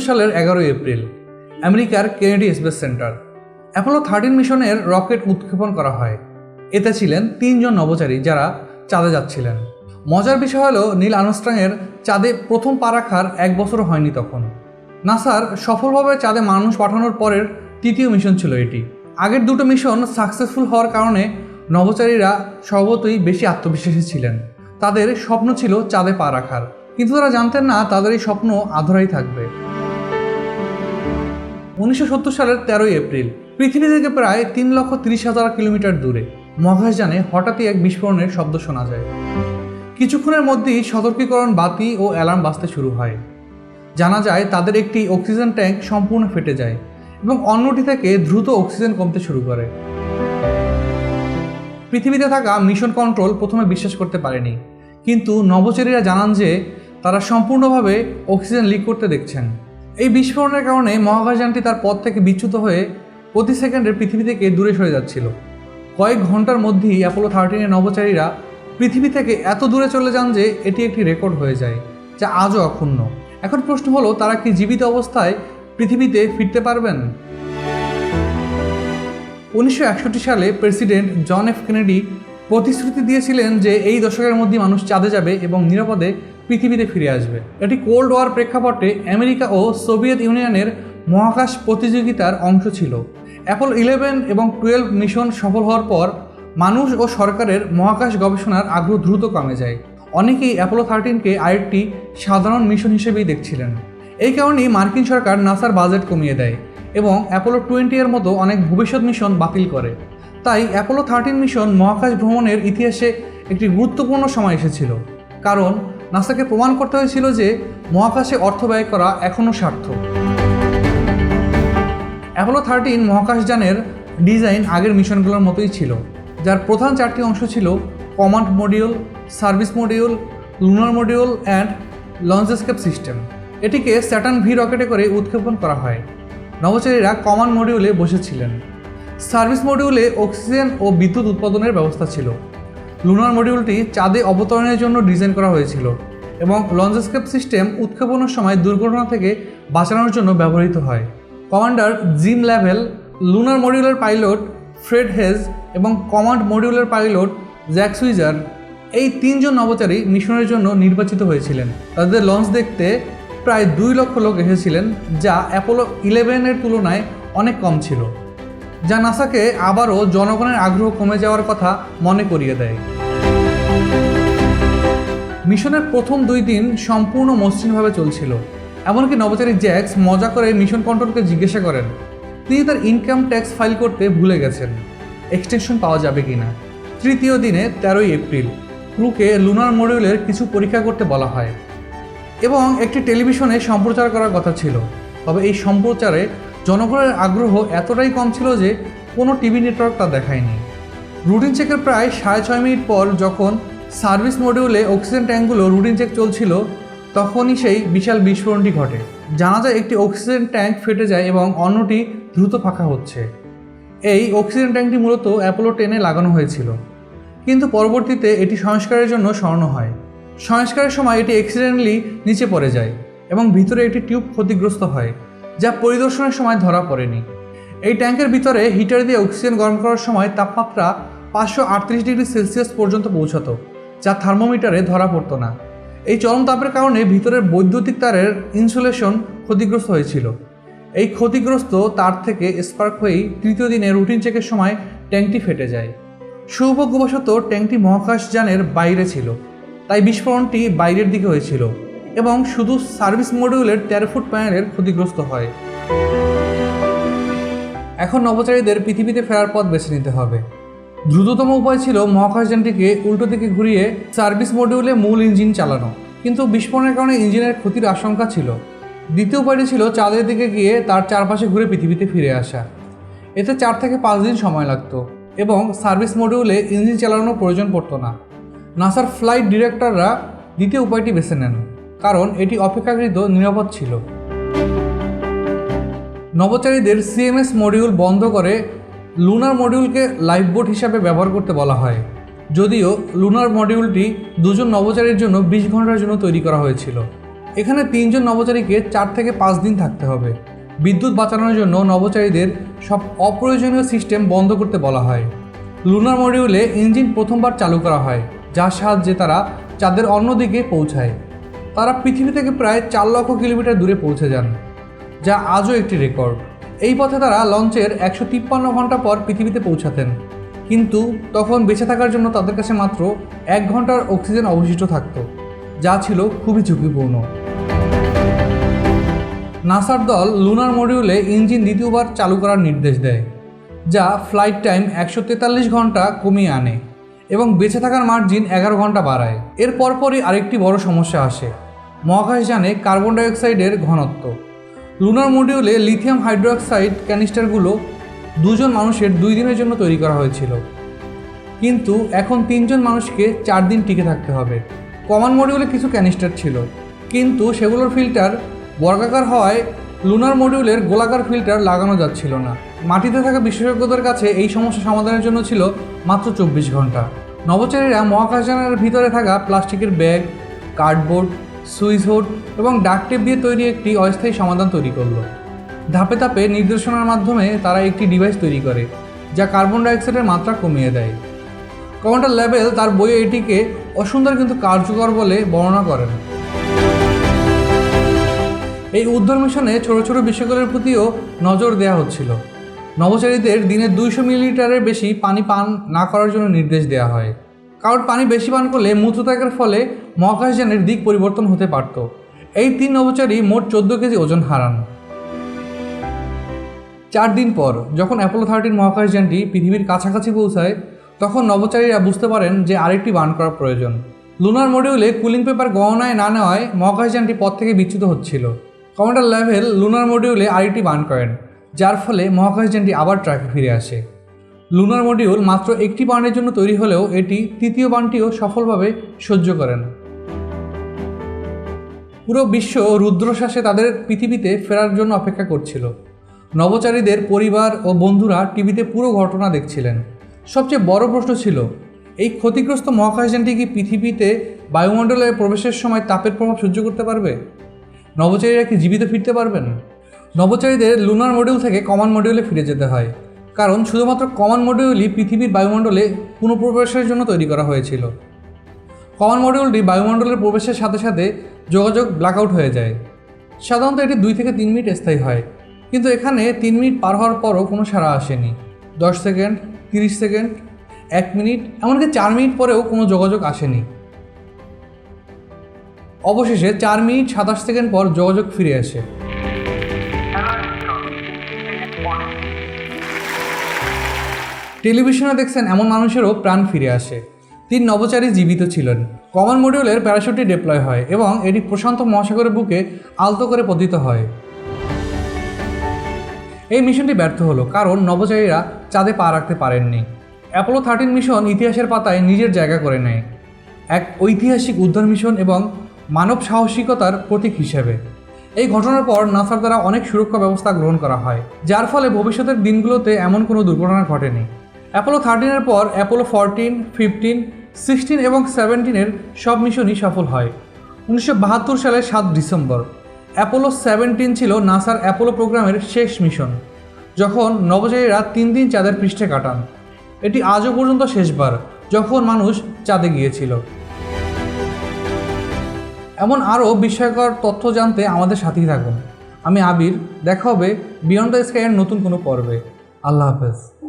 সালের এগারোই এপ্রিল, আমেরিকার Kennedy space centre. Apollo thirteen মিশনের রকেট উৎক্ষেপণ করা হয়। এতে ছিলেন তিনজন নভোচারী যারা চাঁদে যাচ্ছিলেন। মজার বিষয় হলো, নীল আর্মস্ট্রংয়ের চাঁদে প্রথম পা রাখার এক বছর হয়নি তখন। নাসার সফলভাবে চাঁদে মানুষ পাঠানোর পরের তৃতীয় মিশন ছিল এটি। আগের দুটো মিশন সাকসেসফুল হওয়ার কারণে নভোচারীরা স্বভাবতই বেশি আত্মবিশ্বাসী ছিলেন। তাদের স্বপ্ন ছিল চাঁদে পা রাখার। কিন্তু তারা জানতেন না, তাদের এই স্বপ্ন আধরাই থাকবে। উনিশশো সত্তর সালের তেরোই এপ্রিল, পৃথিবী থেকে প্রায় তিন লক্ষ তিরিশ হাজার কিলোমিটার দূরে মহাকাশযানে হঠাৎই এক বিস্ফোরণের শব্দ শোনা যায়। কিছুক্ষণের মধ্যেই সতর্কীকরণ বাতি ও অ্যালার্ম বাজতে শুরু হয়। জানা যায়, তাদের একটি অক্সিজেন ট্যাঙ্ক সম্পূর্ণ ফেটে যায় এবং অন্যটি থেকে দ্রুত অক্সিজেন কমতে শুরু করে। পৃথিবীতে থাকা মিশন কন্ট্রোল প্রথমে বিশ্বাস করতে পারেনি, কিন্তু নভোচারীরা জানান যে তারা সম্পূর্ণভাবে অক্সিজেন লিক করতে দেখছেন। এই বিস্ফোরণের কারণে মহাকাশযানটি তার পথ থেকে বিচ্যুত হয়ে প্রতি সেকেন্ডে পৃথিবী থেকে দূরে সরে যাচ্ছিল। কয়েক ঘণ্টার মধ্যেই অ্যাপোলো থার্টিনের নভোচারীরা পৃথিবী থেকে এত দূরে চলে যান যে এটি একটি রেকর্ড হয়ে যায়, যা আজও অক্ষুণ্ণ। এখন প্রশ্ন হলো, তারা কি জীবিত অবস্থায় পৃথিবীতে ফিরতে পারবেন? উনিশশো একষট্টি সালে প্রেসিডেন্ট জন এফ কেনেডি প্রতিশ্রুতি দিয়েছিলেন যে এই দশকের মধ্যে মানুষ চাঁদে যাবে এবং নিরাপদে পৃথিবীতে ফিরে আসবে। এটি কোল্ড ওয়ার প্রেক্ষাপটে আমেরিকা ও সোভিয়েত ইউনিয়নের মহাকাশ প্রতিযোগিতার অংশ ছিল। অ্যাপল ইলেভেন এবং টুয়েলভ মিশন সফল হওয়ার পর মানুষ ও সরকারের মহাকাশ গবেষণার আগ্রহ দ্রুত কমে যায়। অনেকেই অ্যাপোলো থার্টিনকে আরেকটি সাধারণ মিশন হিসেবেই দেখছিলেন। এই কারণেই মার্কিন সরকার নাসার বাজেট কমিয়ে দেয় এবং অ্যাপোলো টোয়েন্টি এর মতো অনেক ভবিষ্যৎ মিশন বাতিল করে। তাই অ্যাপোলো থার্টিন মিশন মহাকাশ ভ্রমণের ইতিহাসে একটি গুরুত্বপূর্ণ সময় এসেছিল। কারণ নাসাকে প্রমাণ করতে হয়েছিল যে মহাকাশে অর্থ ব্যয় করা এখনও সার্থক অ্যাপোলো থার্টিন মহাকাশযানের ডিজাইন আগের মিশনগুলোর মতোই ছিল, যার প্রধান চারটি অংশ ছিল command module, service module, lunar module, and launch escape system. এটিকে স্যাটার্ন ভি রকেটে করে উৎক্ষেপণ করা হয়। নভোচারীরা কমান্ড মডিউলে বসেছিলেন। সার্ভিস মডিউলে অক্সিজেন ও বিদ্যুৎ উৎপাদনের ব্যবস্থা ছিল। লুনার মডিউলটি চাঁদে অবতরণের জন্য ডিজাইন করা হয়েছিল এবং লঞ্চ এসকেপ সিস্টেম উৎক্ষেপণের সময় দুর্ঘটনা থেকে বাঁচানোর জন্য ব্যবহৃত হয়। কমান্ডার জিম লেভেল লুনার মডিউলের পাইলট ফ্রেড হেজ এবং কমান্ড মডিউলের পাইলট জ্যাক সুইজার এই তিনজন নবচারী মিশনের জন্য নির্বাচিত হয়েছিলেন। তাদের লঞ্চ দেখতে প্রায় দুই লক্ষ লোক এসেছিলেন, যা অ্যাপোলো ইলেভেনের তুলনায় অনেক কম ছিল। যা নাসাকে আবারও জনগণের আগ্রহ কমে যাওয়ার কথা মনে করিয়ে দেয়। মিশনের প্রথম দুই দিন সম্পূর্ণ মসৃণভাবে চলছিল। এমনকি নবচারী জ্যাক্স মজা করে মিশন কন্ট্রোলকে জিজ্ঞাসা করেন, তিনি তার ইনকাম ট্যাক্স ফাইল করতে ভুলে গেছেন, এক্সটেনশন পাওয়া যাবে কিনা? তৃতীয় দিনে তেরোই এপ্রিল, ক্রুকে লুনার মডিউলের কিছু পরীক্ষা করতে বলা হয়। এবং একটি টেলিভিশনে সম্প্রচার করার কথা ছিল। তবে এই সম্প্রচারে জনগণের আগ্রহ এতটাই কম ছিল যে কোনো টিভি নেটওয়ার্ক তা দেখায়নি। রুটিন চেকের প্রায় সাড়ে ছয় মিনিট পর যখন সার্ভিস মডিউলে অক্সিজেন ট্যাঙ্কগুলো রুটিন চেক চলছিল, তখনই সেই বিশাল বিস্ফোরণটি ঘটে। জানা যায় একটি অক্সিজেন ট্যাঙ্ক ফেটে যায় এবং অন্যটি দ্রুত ফাঁকা হচ্ছে। এই অক্সিজেন ট্যাঙ্কটি মূলত অ্যাপোলো টেনে লাগানো হয়েছিল। কিন্তু পরবর্তীতে এটি সংস্কারের জন্য স্বর্ণ হয়। সংস্কারের সময় এটি অ্যাক্সিডেন্টলি নিচে পড়ে যায় এবং ভিতরে একটি টিউব ক্ষতিগ্রস্ত হয়। যা পরিদর্শনের সময় ধরা পড়েনি। এই ট্যাঙ্কের ভিতরে হিটার দিয়ে অক্সিজেন গরম করার সময় তাপমাত্রা পাঁচশো আটত্রিশ ডিগ্রি সেলসিয়াস পর্যন্ত পৌঁছাতো, যা থার্মোমিটারে ধরা পড়তো না। এই চরম তাপের কারণে ভিতরের বৈদ্যুতিক তারের ইনসুলেশন ক্ষতিগ্রস্ত হয়েছিল। এই ক্ষতিগ্রস্ত তার থেকে স্পার্ক হয়েই তৃতীয় দিনে রুটিন চেকের সময় ট্যাঙ্কটি ফেটে যায়। সৌভাগ্যবশত ট্যাঙ্কটি মহাকাশযানের বাইরে ছিল, তাই বিস্ফোরণটি বাইরের দিকে হয়েছিল। এবং শুধু সার্ভিস মডিউলের তেরো ফুট প্যানেলের ক্ষতিগ্রস্ত হয়। এখন নভোচারীদের পৃথিবীতে ফেরার পথ বেছে নিতে হবে। দ্রুততম উপায় ছিল মহাকাশযানটিকে উল্টো দিকে ঘুরিয়ে সার্ভিস মডিউলে মূল ইঞ্জিন চালানো। কিন্তু বিস্ফোরণের কারণে ইঞ্জিনের ক্ষতির আশঙ্কা ছিল। দ্বিতীয় উপায়টি ছিল চাঁদের দিকে গিয়ে তার চারপাশে ঘুরে পৃথিবীতে ফিরে আসা। এতে চার থেকে পাঁচ দিন সময় লাগতো এবং সার্ভিস মডিউলে ইঞ্জিন চালানোর প্রয়োজন পড়তো না। নাসার ফ্লাইট ডিরেক্টররা দ্বিতীয় উপায়টি বেছে নেন। কারণ এটি অপেক্ষাকৃত নিরাপদ ছিল। নভোচারীদের সিএমএস মডিউল বন্ধ করে লুনার মডিউলকে লাইফবোট হিসাবে ব্যবহার করতে বলা হয়। যদিও লুনার মডিউলটি দুজন নভোচারীর জন্য বিশ ঘণ্টার জন্য তৈরি করা হয়েছিল। এখানে তিনজন নবচারীকে চার থেকে পাঁচ দিন থাকতে হবে। বিদ্যুৎ বাঁচানোর জন্য নভোচারীদের সব অপ্রয়োজনীয় সিস্টেম বন্ধ করতে বলা হয়। লুনার মডিউলে ইঞ্জিন প্রথমবার চালু করা হয়, যার সাহায্যে তারা চাঁদের অন্যদিকে পৌঁছায়। তারা পৃথিবী থেকে প্রায় চার লক্ষ কিলোমিটার দূরে পৌঁছে যান, যা আজও একটি রেকর্ড। এই পথে তারা লঞ্চের একশো তিপ্পান্ন ঘণ্টা পর পৃথিবীতে পৌঁছাতেন। কিন্তু তখন বেঁচে থাকার জন্য তাদের কাছে মাত্র এক ঘণ্টার অক্সিজেন অবশিষ্ট থাকতো, যা ছিল খুবই ঝুঁকিপূর্ণ। নাসার দল লুনার মডিউলে ইঞ্জিন দ্বিতীয়বার চালু করার নির্দেশ দেয়, যা ফ্লাইট টাইম একশো তেতাল্লিশ ঘণ্টা কমিয়ে আনে। এবং বেঁচে থাকার মার্জিন এগারো ঘণ্টা বাড়ায়। এর পরপরই আরেকটি বড় সমস্যা আসে। মহাকাশযানে কার্বন ডাইঅক্সাইডের ঘনত্ব। লুনার মডিউলে লিথিয়াম হাইড্রোক্সাইড ক্যানিস্টারগুলো দুজন মানুষের দুই দিনের জন্য তৈরি করা হয়েছিল। কিন্তু এখন তিনজন মানুষকে চার দিন টিকে থাকতে হবে। কমন মডিউলে কিছু ক্যানিস্টার ছিল। কিন্তু সেগুলোর ফিল্টার বর্গাকার হওয়ায় লুনার মডিউলের গোলাকার ফিল্টার লাগানো যাচ্ছিল না। মাটিতে থাকা বিশেষজ্ঞদের কাছে এই সমস্যা সমাধানের জন্য ছিল মাত্র চব্বিশ ঘণ্টা। নভোচারীরা মহাকাশযানের ভিতরে থাকা প্লাস্টিকের ব্যাগ, কার্ডবোর্ড, সুইচ হোড এবং ডাক টেপ দিয়ে তৈরি একটি অস্থায়ী সমাধান তৈরি করল। ধাপে ধাপে নির্দেশনার মাধ্যমে তারা একটি ডিভাইস তৈরি করে, যা কার্বন ডাইঅক্সাইডের মাত্রা কমিয়ে দেয়। কমান্ডার লেভেল তার বইয়ে এটিকে অসুন্দর কিন্তু কার্যকর বলে বর্ণনা করেন। এই উদ্ধার মিশনে ছোট ছোট বিষয়গুলোর প্রতিও নজর দেওয়া হচ্ছিল। নভোচারীদের দিনে দুইশো মিলিলিটারের বেশি পানি পান না করার জন্য নির্দেশ দেওয়া হয়। কারণ পানি বেশি পান করলে মূত্রত্যাগের ফলে মহাকাশযানের দিক পরিবর্তন হতে পারত। এই তিন নভোচারী মোট চোদ্দ কেজি ওজন হারান। চার দিন পর যখন অ্যাপোলো থার্টিন মহাকাশযানটি পৃথিবীর কাছাকাছি পৌঁছায়, তখন নভোচারীরা বুঝতে পারেন যে আরেকটি বার্ন করা প্রয়োজন। লুনার মডিউলে কুলিং পেপার গণনায় না নেওয়ায় মহাকাশযানটি পথ থেকে বিচ্যুত হচ্ছিল। কমান্ডার লেভেল লুনার মডিউলে আরেকটি বার্ন করেন। যার ফলে মহাকাশযানটি আবার ট্র্যাকে ফিরে আসে। লুনার মডিউল মাত্র একটি বার্নের জন্য তৈরি হলেও এটি তৃতীয় বানটিও সফলভাবে সহ্য করেন। পুরো বিশ্ব রুদ্রশ্বাসে তাদের পৃথিবীতে ফেরার জন্য অপেক্ষা করছিল। নভোচারীদের পরিবার ও বন্ধুরা টিভিতে পুরো ঘটনা দেখছিলেন। সবচেয়ে বড় প্রশ্ন ছিল, এই ক্ষতিগ্রস্ত মহাকাশযানটি কি পৃথিবীতে বায়ুমণ্ডলে প্রবেশের সময় তাপের প্রভাব সহ্য করতে পারবে? নভোচারীরা কি জীবিত ফিরতে পারবেন? নভোচারীদের লুনার মডিউল থেকে কমান মডিউলে ফিরে যেতে হয়। কারণ শুধুমাত্র কমান মডিউলই পৃথিবীর বায়ুমণ্ডলে পুনঃপ্রবেশের জন্য তৈরি করা হয়েছিল। কমান মডিউলটি বায়ুমণ্ডলের প্রবেশের সাথে সাথে যোগাযোগ ব্ল্যাকআউট হয়ে যায়। সাধারণত এটি দুই থেকে তিন মিনিট স্থায়ী হয়। কিন্তু এখানে তিন মিনিট পার হওয়ার পরও কোনো সাড়া আসেনি। দশ সেকেন্ড, তিরিশ সেকেন্ড, এক মিনিট, এমনকি চার মিনিট পরেও কোনো যোগাযোগ আসেনি। অবশেষে চার মিনিট সাতাশ সেকেন্ড পর যোগাযোগ ফিরে আসে। টেলিভিশনে দেখছেন এমন মানুষেরও প্রাণ ফিরে আসে। তিন নভোচারী জীবিত ছিলেন। কমন মডিউলের প্যারাশুটটি ডিপ্লয় হয় এবং এটি প্রশান্ত মহাসাগরের বুকে আলতো করে পতিত হয়। এই মিশনটি ব্যর্থ হলো কারণ নবচারীরা চাঁদে পা রাখতে পারেননি। অ্যাপোলো থার্টিন মিশন ইতিহাসের পাতায় নিজের জায়গা করে নেয়। এক ঐতিহাসিক উদ্ধার মিশন এবং মানব সাহসিকতার প্রতীক হিসেবে। এই ঘটনার পর নাসার দ্বারা অনেক সুরক্ষা ব্যবস্থা গ্রহণ করা হয়, যার ফলে ভবিষ্যতের দিনগুলোতে এমন কোনো দুর্ঘটনা ঘটেনি। অ্যাপোলো থার্টিনের পর অ্যাপোলো ফোরটিন ফিফটিন সিক্সটিন এবং সেভেন্টিনের সব মিশনই সফল হয়। উনিশশো বাহাত্তর সালের সাত ডিসেম্বর। অ্যাপোলো সেভেন্টিন ছিল নাসার অ্যাপোলো প্রোগ্রামের শেষ মিশন যখন নবচারীরা তিন দিন চাঁদের পৃষ্ঠে কাটান। এটি আজও পর্যন্ত শেষবার, যখন মানুষ চাঁদে গিয়েছিল। এমন আরও বিস্ময়কর তথ্য জানতে আমাদের সাথেই থাকুন। আমি আবির, দেখা হবে বিয়ন্ড দ্য স্কাইয়ের নতুন কোনো পর্বে। আল্লাহ হাফেজ।